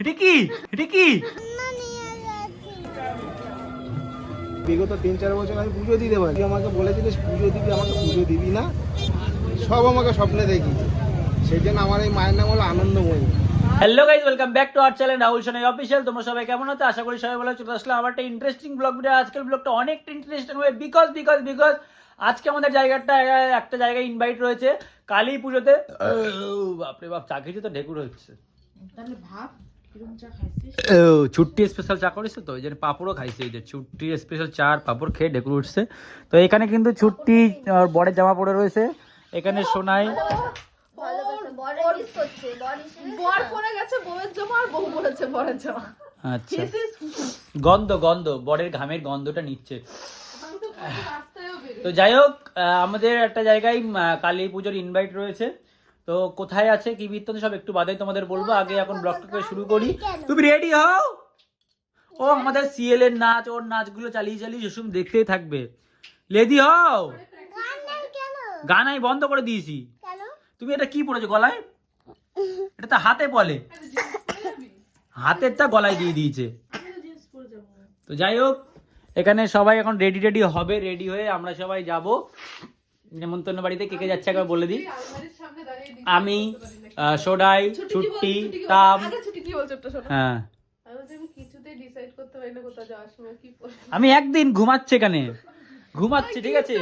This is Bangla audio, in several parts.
এটা কি? এটা বিগত তিন চার বছর আমি পুজো দিতে পারি। আমাকে বলেছিলিস পুজো দিবি আমাকে পুজো দিবি না? সব আমাকে স্বপ্নে দেখি সেই জন্য আমার এই মায়ের নাম হলো Anandamayi. Hello guys welcome back to our channel Rahul Sonai official তোমরা সবাই কেমন আছো? আশা করি সবাই ভালো তো আসলে আমার একটা ইন্টারেস্টিং ব্লগ ভিডিও আজকের ব্লগটা অনেকটা ইন্টারেস্টিং হবে। বিকজ বিকজ বিকজ আজকে আমাদের জায়গাটা একটা জায়গায় ইনভাইট রয়েছে কালী পুজোতে। বাপরে বাপ চা খেয়েছে তো ঢেকুর হচ্ছে। ছুট্টি স্পেশাল চা করেছে তো এই পাঁপড়ও খাইছে এই যে ছুট্টি স্পেশাল চা আর পাঁপড় খেয়ে ঢেকুর উঠছে। তো এখানে কিন্তু ছুট্টি আর বড়ের জামা পরে রয়েছে। এখানে সোনাই আচ্ছা। গন্ধ গন্ধ বরের ঘামের গন্ধটা নিচ্ছে। তো যাই হোক আমাদের একটা জায়গায় কালী পুজোর ইনভাইট রয়েছে। তো কোথায় আছে কি বৃত্তান্ত সব একটু বাদে তোমাদের বলব। আগে এখন ব্লগটাকে শুরু করি। তুমি রেডি হও? ও আমাদের সিএল এর নাচ ওর নাচগুলো চালিয়ে চালিয়ে সুষুম দেখতেই থাকবে। লেডি হও? গান আমি বন্ধ করে দিয়েছি। তুমি এটা কি পড়েছো গলায়? এটা তো হাতে বলে। হাতেরটা গলায় দিয়ে দিয়েছে। তো যাই হোক এখানে সবাই এখন রেডি রেডি হবে রেডি হয়ে আমরা সবাই যাব। নেমন্তন্ন বাড়িতে কে কে যাচ্ছে একবার বলে দিই। আমি সোডাই ছুটি তাম। আগে ছুটি কি বলছো একটা শোনো। হ্যাঁ। আমি বলছি, আমি কিছুতেই ডিসাইড করতে পারি না কোথাও যাওয়ার সময় কি পরবো। আমি একদিন ঘুমাচ্ছি এখানে। ঘুমাচ্ছি ঠিক আছে?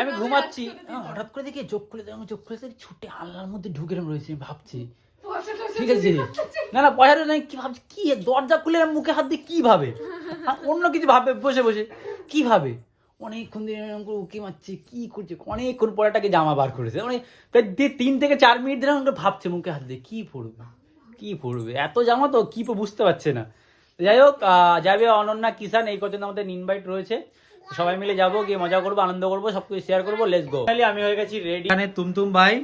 আমি ঘুমাচ্ছি। একসাথে হঠাৎ করে দেখি চোখ খুলে আমি চোখ খুলে দেখি ছুটে আল্লাহর মধ্যে ঢুকে রয়েছে আমি ভাবছি। ঠিক আছে? না না পয়সা নাই কি ভাবছি? কি দরজা খুলে মুখে হাত দিয়ে কি ভাবে? অন্য কিছু ভাবে বসে বসে। কি ভাবে? অনেকক্ষণ ধরে এরকম করে উকি মারছে কি করছে অনেকক্ষণ পরে তাকে জামা বার করেছে। মানে প্রায় দিয়ে তিন থেকে চার মিনিট ধরে আমাকে ভাবছে মুখে হাত দিয়ে কি পড়বে কি পড়বে এত জামা তো কি বুঝতে পারছে না। যাই হোক আহ, যাবে অনন্যা কিষান এই পর্যন্ত আমাদের ইনভাইট রয়েছে। সবাই মিলে যাব গিয়ে মজা করব আনন্দ করব সবকিছু শেয়ার করব লেটস গো তাহলে আমি হয়ে গেছি রেডি এখানে তুমতুম ভাই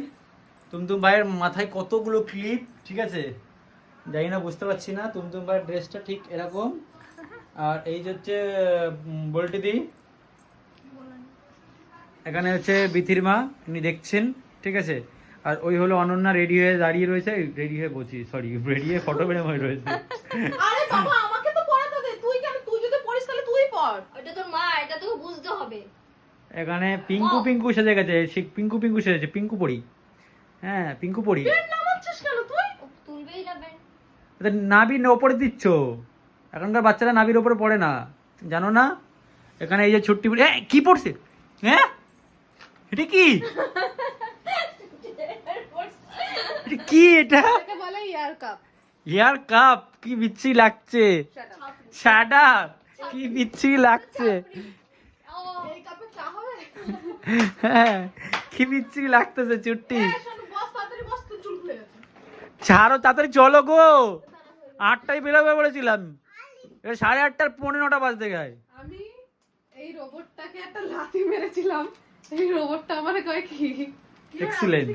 তুমতুম ভাইয়ের মাথায় কতগুলো ক্লিপ ঠিক আছে? জানি না বুঝতে পারছি না তুমতুম ভাইয়ের ড্রেসটা ঠিক এরকম। আর এই যে হচ্ছে বল্টি দি এখানে হচ্ছে বিথির মা উনি দেখছেন ঠিক আছে? আর ওই হলো অনন্যা রেডি হয়ে দাঁড়িয়ে রয়েছে রেডি হয়ে বলছি সরি রেডি হয়ে ফটো ফ্রেম হয়ে রয়েছে। আরে বাবা আমাকে তো পড়াতে দে তুই কেন তুই যদি পড়িস তাহলে তুই পড়। ওটা তোর মা এটা তোকে বুঝতে হবে। এখানে পিঙ্কু পিঙ্কু সেজে গেছে সে পিঙ্কু পিঙ্কু সেজেছে পিঙ্কু পড়ি হ্যাঁ পিঙ্কু পড়ি নামাচ্ছিস কেন তুই? তুলবেই যাবে এটা নাবির ওপরে দিচ্ছ। এখনকার বাচ্চারা নাবির ওপরে পড়ে না। জানো না? এখানে এই যে ছুট্টি কি পড়ছে? হ্যাঁ? এটা কি? এটা কি এটা? বলে ইয়ার কাপ কি বিচ্ছি লাগছে। শাডা কি বিচ্ছি লাগছে। হ্যাঁ কি বিচ্ছি লাগতেছে চুট্টি। ছাড়ো তাড়াতাড়ি চলো গো। আটটায় বেরোবে বলেছিলাম। এটা সাড়ে আটটার পনেরো নটা বাজতে গায়। আমি এই রোবটটাকে একটা লাথি মেরেছিলাম। এই রোবটটা আমারে কয় কি? এক্সিলেন্ট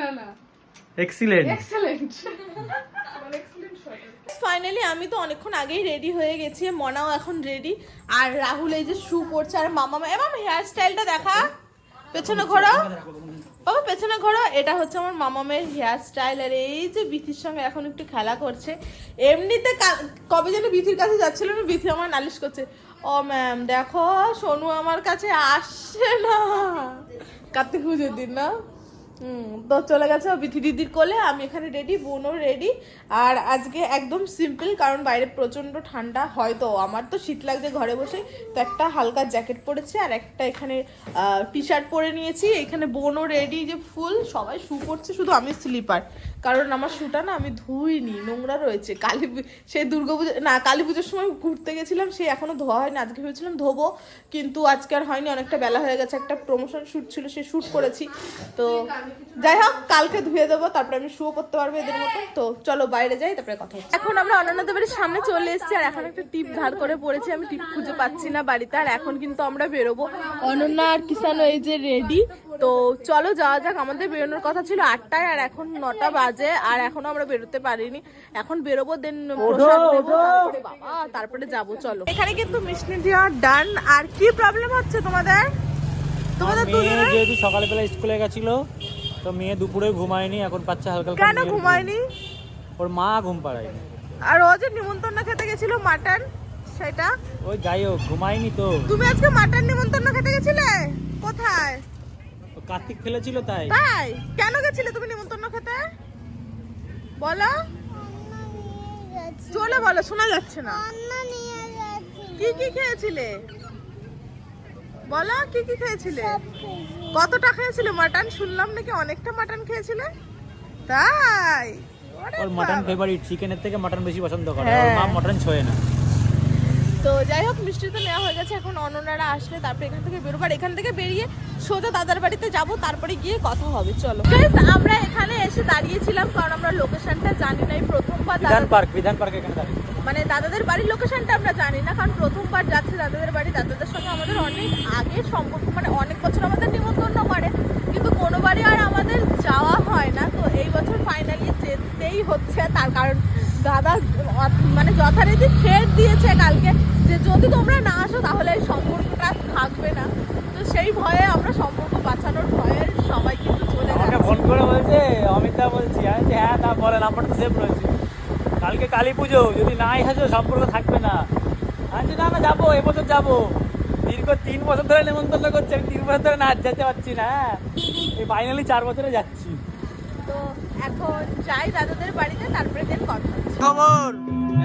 না না। এক্সিলেন্ট এক্সিলেন্ট ফাইনালি আমি তো অনেকক্ষণ আগেই রেডি হয়ে গেছি মনাও এখন রেডি আর রাহুল এই যে শু পরছে আর মামা এবার হেয়ার স্টাইলটা দেখা। পেছনে ঘোরো বাবা পেছনে ঘোরো এটা হচ্ছে আমার মামামের হেয়ার স্টাইল আর এই যে বিথির সঙ্গে এখন একটু খেলা করছে। এমনিতে কবে যেন বিথির কাছে যাচ্ছিল না, বিথি আমার নালিশ করছে, ও ম্যাম দেখো, সোনু আমার কাছে আসছে না। কার্তিক পুজোর দিন, না? তো চলে গেছে বিথি দিদির কোলে, আমি এখানে রেডি বোনও রেডি আর আজকে একদম সিম্পল কারণ বাইরে প্রচণ্ড ঠান্ডা, হয়তো আমার তো শীত লাগছে ঘরে বসে তো একটা হালকা জ্যাকেট পরেছি আর একটা এখানে টি শার্ট পরে নিয়েছি। এখানে বোনও রেডি যে ফুল, সবাই শু পরছে, শুধু আমি স্লিপার কারণ আমার শুটা না, আমি ধুইনি, নোংরা রয়েছে। কালী সে দুর্গাপুজো না, কালী পুজোর সময় ঘুরতে গেছিলাম সে এখনও ধোয়া হয়নি। আজকে ভেবেছিলাম ধোবো, কিন্তু আজকে আর হয়নি, অনেকটা বেলা হয়ে গেছে। একটা প্রমোশন শ্যুট ছিল সে শ্যুট করেছি। তো যাই হোক কালকে ধুয়ে দেবো তারপরে আমি শুও করতে পারব এদের মতো তো চলো বাইরে যাই তারপরে কথা হচ্ছে। এখন আমরা অনন্যদের বাড়ির সামনে চলে এসেছি আর এখন একটা টিপ ধার করে পড়েছি আমি টিপ খুঁজে পাচ্ছি না বাড়িতে আর এখন কিন্তু আমরা বেরোবো। অনন্যা আর কিষান এই যে রেডি তো চলো যাওয়া যাক আমাদের বেরোনোর কথা ছিল আটটায় আর এখন নটা বাজে আর এখনও আমরা বেরোতে পারিনি। এখন বেরোবো দেন তারপরে বাবা তারপরে যাব চলো। এখানে কিন্তু মিষ্টি দেওয়া ডান আর কি প্রবলেম হচ্ছে তোমাদের? তোমাদের দুজনের? যেহেতু সকালবেলা স্কুলে গেছিল তো মেয়ে দুপুরে ঘুমায়নি এখন পাচ্ছে হালকা হালকা কেন ঘুমায়নি? ওর মা ঘুম পাড়ায় আর ও যে নিমন্ত্রণ খেতে গেছিল মাটন সেটা? ওই যাই হোক ঘুমায়নি তো। তুমি আজকে মাটন নিমন্ত্রণ খেতে গেছিলে? কোথায়? ও কার্তিক ফেলেছিল তাই। তাই? কেন গেছিলে তুমি নিমন্ত্রণ খেতে? বলো। চলে বলো শোনা যাচ্ছে না। কি কি খেয়েছিলে? বলো কি কি খেয়েছিলে? কতটা খেয়েছিলে? মাটন? শুনলাম নাকি অনেকটা মাটন খেয়েছিলে। তাই। ওর মাটন। ফেভারিট চিকেনের থেকে মাটন বেশি পছন্দ করে। হ্যাঁ। ওর মা মাটন ছোঁয় না। তো যাই হোক মিষ্টি তো নেওয়া হয়ে গেছে। এখন অননারা আসলে তারপরে এখান থেকে বেরোবো আর এখান থেকে বেরিয়ে সোজা দাদার বাড়িতে যাব। তারপরে গিয়ে কথা হবে। চলো। আমরা এখানে এসে দাঁড়িয়েছিলাম কারণ আমরা লোকেশনটা জানি না এই প্রথমবার বিধান পার্ক বিধান পার্ক এখানে দাঁড়িয়ে। মানে দাদাদের বাড়ির লোকেশনটা আমরা জানি না কারণ প্রথমবার যাচ্ছি দাদাদের বাড়ি। দাদাদের সঙ্গে আমাদের অনেক আগের সম্পর্ক মানে অনেক বছর আমাদের নিমন্ত্রণ করে কিন্তু কোনোবারই আর আমাদের যাওয়া হয় না। তো এই বছর ফাইনালি যেতেই হচ্ছে তার কারণ দাদা মানে যথারীতি থ্রেড দিয়েছে কালকে যে যদি তোমরা না আসো তাহলে এই সম্পর্কটা থাকবে না। তো সেই ভয়ে আমরা সম্পর্ক বাঁচানোর ভয়ে সবাই কিন্তু চলে যাচ্ছি। ফোন করে বলছে অমিতা বলছি। হ্যাঁ তা বলে নাম্বারটা সেভ রয়েছে। কালী পুজো যদি নাই আসো সম্পর্ক থাকবে না। আমি না না যাব এবছর যাব। দীর্ঘ তিন বছর ধরে নেমন্তন্ন করছি আমি তিন বছর ধরে না যেতে পারছি না হ্যাঁ? এই ফাইনালি চার বছরে যাচ্ছি। তো এখন যাই দাদাদের বাড়িতে তারপরে দেন কথা খবর?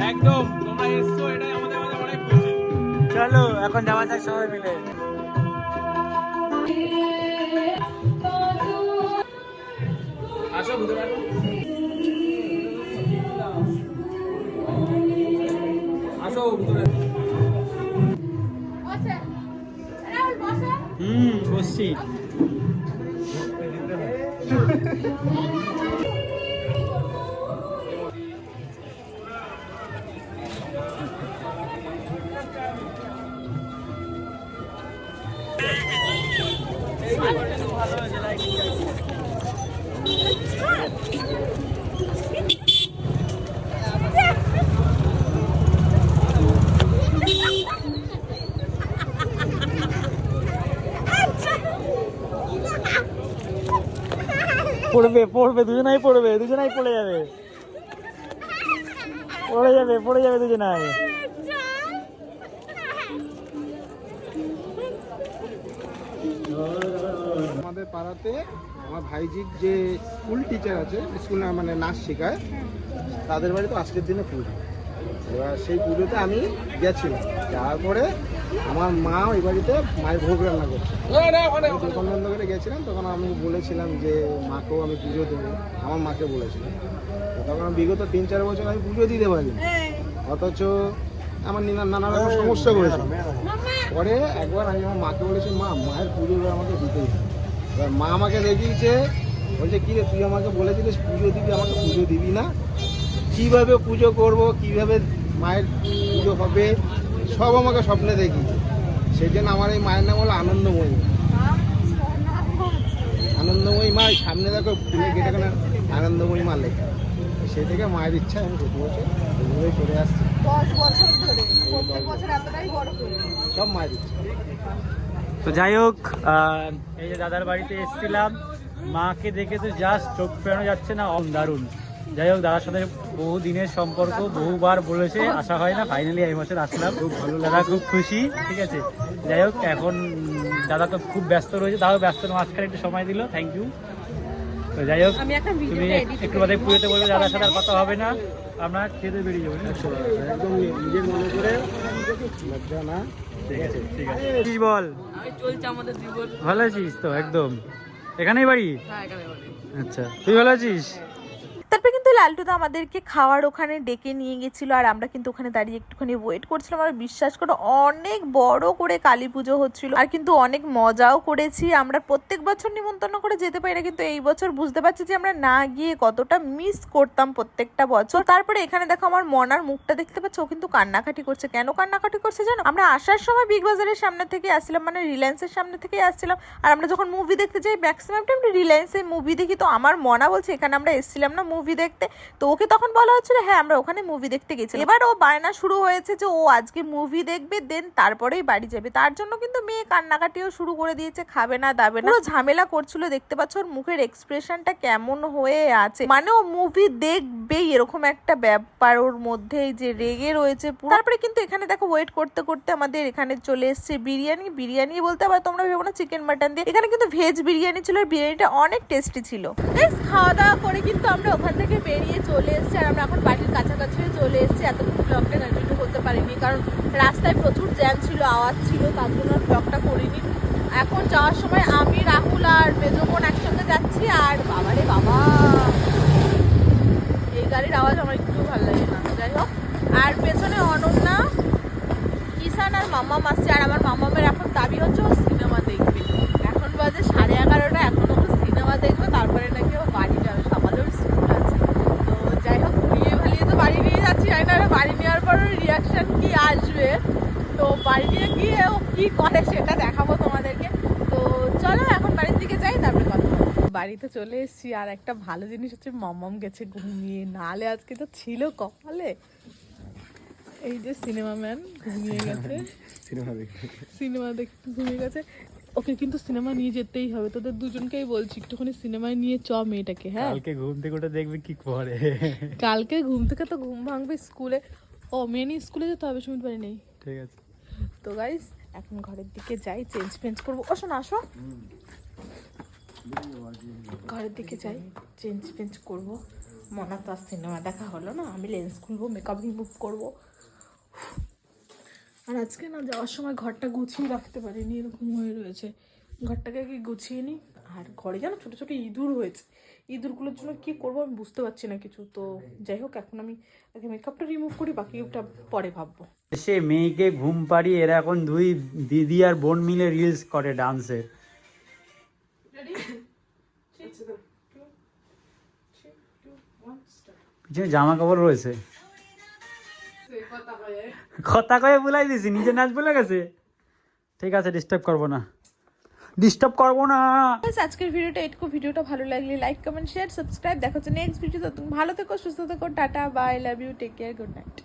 একদম তোমরা এসছো এটাই আমাদের কাছে অনেক খুশি। চলো এখন যাওয়া যাক সবাই মিলে। আসো ভিতরে হুম বসছি। পড়বে পড়বে, দুজনাই পড়বে, দুজনাই পড়ে যাবে। পড়ে যাবে পড়ে যাবে দুজনাই। আমাদের পাড়াতে আমার ভাইজির যে স্কুল টিচার আছে স্কুল মানে নাচ শেখায়, তাদের বাড়িতে আজকের দিনে পুজো। এবার সেই পুজোতে আমি গেছিলাম। যাওয়ার পরে আমার মা ওই বাড়িতে মায়ের ভোগ রান্না করছে। দোকান বন্ধ গেছিলাম, তখন আমি বলেছিলাম যে, মাকেও আমি পুজো দেবো। আমার মাকে বলেছিলাম তখন আমি বিগত তিন, চার বছর আমি পুজো দিতে পারিনি। অথচ আমার নিনা রকম সমস্যা করেছিল। পরে একবার আমি আমার মাকে বলেছি, মা, মায়ের পুজো আমাকে দিতেই। এবার মা আমাকে দেখিয়েছে, বলছে, কি রে, তুই আমাকে বলেছিলিস পুজো দিবি, আমাকে পুজো দিবি না? কীভাবে পুজো করব, কীভাবে মায়ের পুজো হবে, সব আমাকে স্বপ্নে দেখিয়েছে। সেই জন্য আমার এই মায়ের নাম হলো আনন্দময়ী। আনন্দময়ী মা সামনে দেখো ফুলে গেটে কোনো আনন্দময়ী মা লেখা। সেই থেকে মায়ের ইচ্ছা আমি প্রতি বছর এইভাবেই করে আসছি। দশ বছর ধরে প্রত্যেক বছর এতটাই বড় করি। সব মায়ের ইচ্ছা। তো যাই হোক এই যে দাদার বাড়িতে এসেছিলাম মাকে দেখে তো জাস্ট চোখ ফেরানো যাচ্ছে না অম দারুণ যাই হোক দাদার সাথে বহু দিনের সম্পর্ক বহুবার বলেছে আসা হয় না ফাইনালি এই বছর আসলাম। খুব ভালো দাদা খুব খুশি ঠিক আছে? যাই হোক এখন দাদা তো খুব ব্যস্ত রয়েছে তাও ব্যস্ত মাঝখানে একটু সময় দিল থ্যাংক ইউ তো যাই হোক তুমি একটু বাদে পুজোতে বলবে দাদার সাথে আর কথা হবে না। আমরা খেতে বেরিয়ে যাব ঠিক আছে? একদম নিজের মনে করে লজ্জা না। ঠিক আছে ঠিক আছে। কি বল। চলছে আমাদের জীবন ভালো আছিস তো একদম। এখানেই বাড়ি? হ্যাঁ এখানে বাড়ি। আচ্ছা তুই ভালো আছিস? তারপরে লালটুদা আমাদেরকে খাওয়ার ওখানে ডেকে নিয়ে গেছিল, আর আমরা কিন্তু ওখানে দাঁড়িয়ে একটুখানি ওয়েট করছিলাম। আর বিশ্বাস করো, অনেক বড় করে কালী পুজো হচ্ছিল, আর কিন্তু অনেক মজাও করেছি। আমরা প্রত্যেক বছর নিমন্ত্রণ করে যেতে পারি না, কিন্তু এই বছর বুঝতে পারছি যে আমরা না গিয়ে কতটা মিস করতাম প্রত্যেকটা বছর। তারপরে এখানে দেখো আমার মনার মুখটা দেখতে পাচ্ছ, ও কিন্তু কান্নাকাটি করছে। কেন কান্নাকাটি করছে জানো? আমরা আসার সময় বিগ বাজারের সামনে থেকে আসছিলাম মানে রিলায়েন্সের সামনে থেকে আসছিলাম, আর আমরা যখন মুভি দেখতে যাই ম্যাক্সিমাম টাইম রিলায়েন্সে মুভি দেখি। তো আমার মনা বলছে, এখানে আমরা এসছিলাম না মুভি দেখতে। দেখতে তো ওকে তখন বলা হচ্ছিল হ্যাঁ আমরা ওখানে মুভি দেখতে গেছি এবার ও বায়না শুরু হয়েছে যে ও আজকে মুভি দেখবে দেন তারপরেই বাড়ি যাবে। তার জন্য কিন্তু মেয়ে কান্নাকাটিও শুরু করে দিয়েছে খাবে না দাবে না। ঝামেলা করছিল দেখতে পাচ্ছ ওর মুখের এক্সপ্রেশনটা কেমন হয়ে আছে। মানে ও মুভি দেখবেই এরকম একটা ব্যাপার ওর মধ্যে যে রেগে রয়েছে তারপরে কিন্তু এখানে দেখো ওয়েট করতে করতে আমাদের এখানে চলে এসেছে বিরিয়ানি। বিরিয়ানি বলতে আবার তোমরা ভেবো না চিকেন মাটন দিয়ে। এখানে কিন্তু ভেজ বিরিয়ানি ছিল আর বিরিয়ানিটা অনেক টেস্টি ছিল। খাওয়া দাওয়া করে কিন্তু আমরা ওখান থেকে বেরিয়ে চলে এসেছি আর আমরা এখন বাড়ির কাছাকাছি চলে এসেছি। এতটুকু ব্লগটা কন্টিনিউ করতে পারিনি, কারণ রাস্তায় প্রচুর জ্যাম ছিল, আওয়াজ ছিল, তার জন্য ব্লগটা করিনি। এখন যাওয়ার সময় আমি, রাহুল আর মেজো বোন একসঙ্গে যাচ্ছি আর বাবারে বাবা! এই গাড়ির আওয়াজ আমার একটু ভালো লাগে না। যাই হোক, আর পেছনে অনন্যা কিষান আর মাম্মাম আসছে। আর আমার মাম্মামের এখন দাবি হচ্ছে ও সিনেমা দেখবে এখন বাজে সাড়ে এগারোটা এখন ও সিনেমা দেখবে তারপরে নাকি ও বাড়ি যাবে সকালেও স্কুল আছে তো যাই হোক ঘুরিয়ে ভালিয়ে তো বাড়ি নিয়ে যাচ্ছি জানি না ওর রিয়াকশন কি আসবে? তো বাড়ি নিয়ে গিয়ে ও কি করে সেটা দেখাবো তোমাদেরকে। তো চলো এখন বাড়ির দিকে যাই তারপরে কথা বাড়িতে চলে এসেছি আর একটা ভালো জিনিস হচ্ছে মাম্মাম গেছে ঘুমিয়ে। নালে আজকে তো ছিল কপালে। এই যে সিনেমা ম্যান ঘুমিয়ে গেছে। সিনেমা দেখে সিনেমা দেখতে ঘুমিয়ে গেছে। ওকে কিন্তু সিনেমা নিয়ে যেতেই হবে। তোদের দুজনকেই বলছি একটুখানি সিনেমায় নিয়ে চ মেয়েটাকে হ্যাঁ? কালকে ঘুম থেকে ওটা দেখবে কি করে। কালকে ঘুম থেকে তো ঘুম ভাঙবে স্কুলে। ও মেনি স্কুলে যেতে হবে শুনতে পারি নেই। ঠিক আছে। তো গাইস এখন ঘরের দিকে যাই চেঞ্জ ফেঞ্জ করব। ও শোনো আসো। ঘরের দিকে যাই চেঞ্জ ফেঞ্জ করব। মনে তো আর সিনেমা দেখা হলো না আমি লেন্স খুলবো মেকআপ রিমুভ করব। আর আজকে না যাওয়ার সময় ঘরটা গুছিয়ে রাখতে পারিনি এরকম হয়ে রয়েছে। ঘরটাকে কি গুছিয়ে নিই আর ঘরে যেন ছোটো ছোটো ইঁদুর হয়েছে। ইঁদুরগুলোর জন্য কি করব আমি বুঝতে পারছি না কিছু। তো যাই হোক এখন আমি আগে মেকআপটা রিমুভ করি বাকিটা পরে ভাববো। সে মেয়েকে ঘুম পাড়িয়ে এরা এখন দুই দিদি আর বোন মিলে রিলস করে ডান্সের পিছনে জামা কাপড় রয়েছে। কথা কয়ে। বলাই দিছি নিজে নাচ বলে গেছে। ঠিক আছে ডিস্টার্ব করব না। ডিস্টার্ব করব না। আজকের ভিডিওটা এটুকু ভিডিওটা ভালো লাগলে লাইক কমেন্ট শেয়ার সাবস্ক্রাইব দেখা নেক্সট ভিডিও তুমি ভালো থেকো, সুস্থ থেকো, tata bye love you take care good night